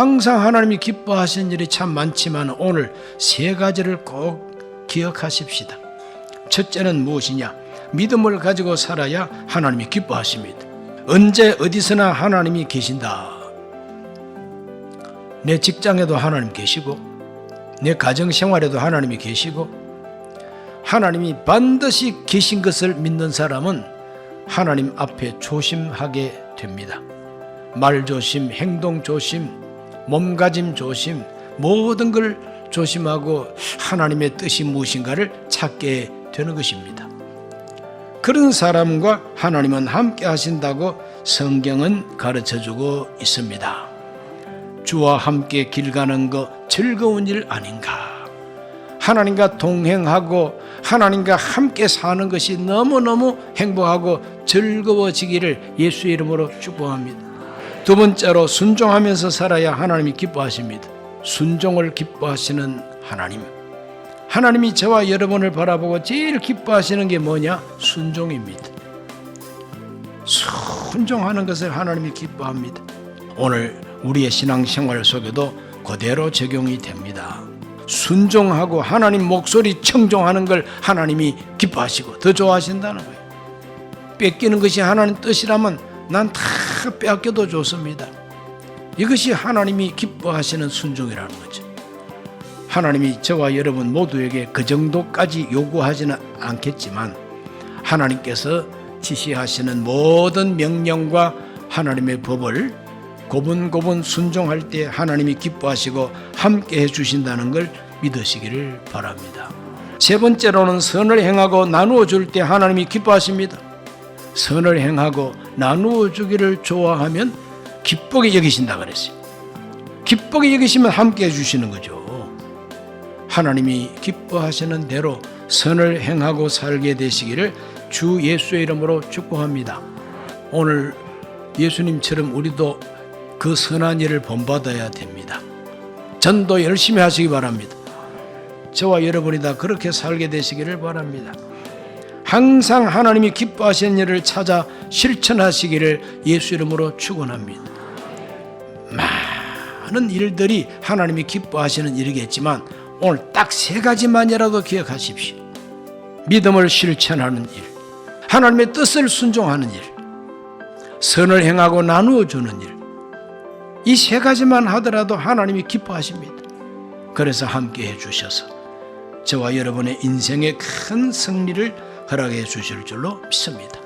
항상 하나님이 기뻐하시는 일이 참 많지만 오늘 세 가지를 꼭 기억하십시다. 첫째는 무엇이냐? 믿음을 가지고 살아야 하나님이 기뻐하십니다. 언제 어디서나 하나님이 계신다. 내 직장에도 하나님 계시고 내 가정 생활에도 하나님이 계시고 하나님이 반드시 계신 것을 믿는 사람은 하나님 앞에 조심하게 됩니다. 말 조심, 행동 조심, 몸가짐 조심, 모든 걸 조심하고 하나님의 뜻이 무엇인가를 찾게 되는 것입니다. 그런 사람과 하나님은 함께 하신다고 성경은 가르쳐 주고 있습니다. 주와 함께 길 가는 것 즐거운 일 아닌가? 하나님과 동행하고 하나님과 함께 사는 것이 너무너무 행복하고 즐거워지기를 예수 이름으로 축복합니다. 두 번째로 순종하면서 살아야 하나님이 기뻐하십니다. 순종을 기뻐하시는 하나님. 하나님이 저와 여러분을 바라보고 제일 기뻐하시는 게 뭐냐? 순종입니다. 순종하는 것을 하나님이 기뻐합니다. 오늘 우리의 신앙생활 속에도 그대로 적용이 됩니다. 순종하고 하나님 목소리 청종하는 걸 하나님이 기뻐하시고 더 좋아하신다는 거예요. 뺏기는 것이 하나님 뜻이라면 난다 빼앗겨도 좋습니다. 이것이 하나님이 기뻐하시는 순종이라는 거죠. 하나님이 저와 여러분 모두에게 그 정도까지 요구하지는 않겠지만 하나님께서 지시하시는 모든 명령과 하나님의 법을 고분고분 순종할 때 하나님이 기뻐하시고 함께 해 주신다는 걸 믿으시기를 바랍니다. 세 번째로는 선을 행하고 나누어 줄 때 하나님이 기뻐하십니다. 선을 행하고 나누어 주기를 좋아하면 기쁘게 여기신다 그랬어요. 기쁘게 여기시면 함께 해주시는 거죠. 하나님이 기뻐하시는 대로 선을 행하고 살게 되시기를 주 예수의 이름으로 축복합니다. 오늘 예수님처럼 우리도 그 선한 일을 본받아야 됩니다. 전도 열심히 하시기 바랍니다. 저와 여러분이 다 그렇게 살게 되시기를 바랍니다. 항상 하나님이 기뻐하시는 일을 찾아 실천하시기를 예수 이름으로 축원합니다. 많은 일들이 하나님이 기뻐하시는 일이겠지만 오늘 딱 세 가지만이라도 기억하십시오. 믿음을 실천하는 일, 하나님의 뜻을 순종하는 일, 선을 행하고 나누어 주는 일. 이 세 가지만 하더라도 하나님이 기뻐하십니다. 그래서 함께 해 주셔서 저와 여러분의 인생의 큰 승리를 허락해 주실 줄로 믿습니다.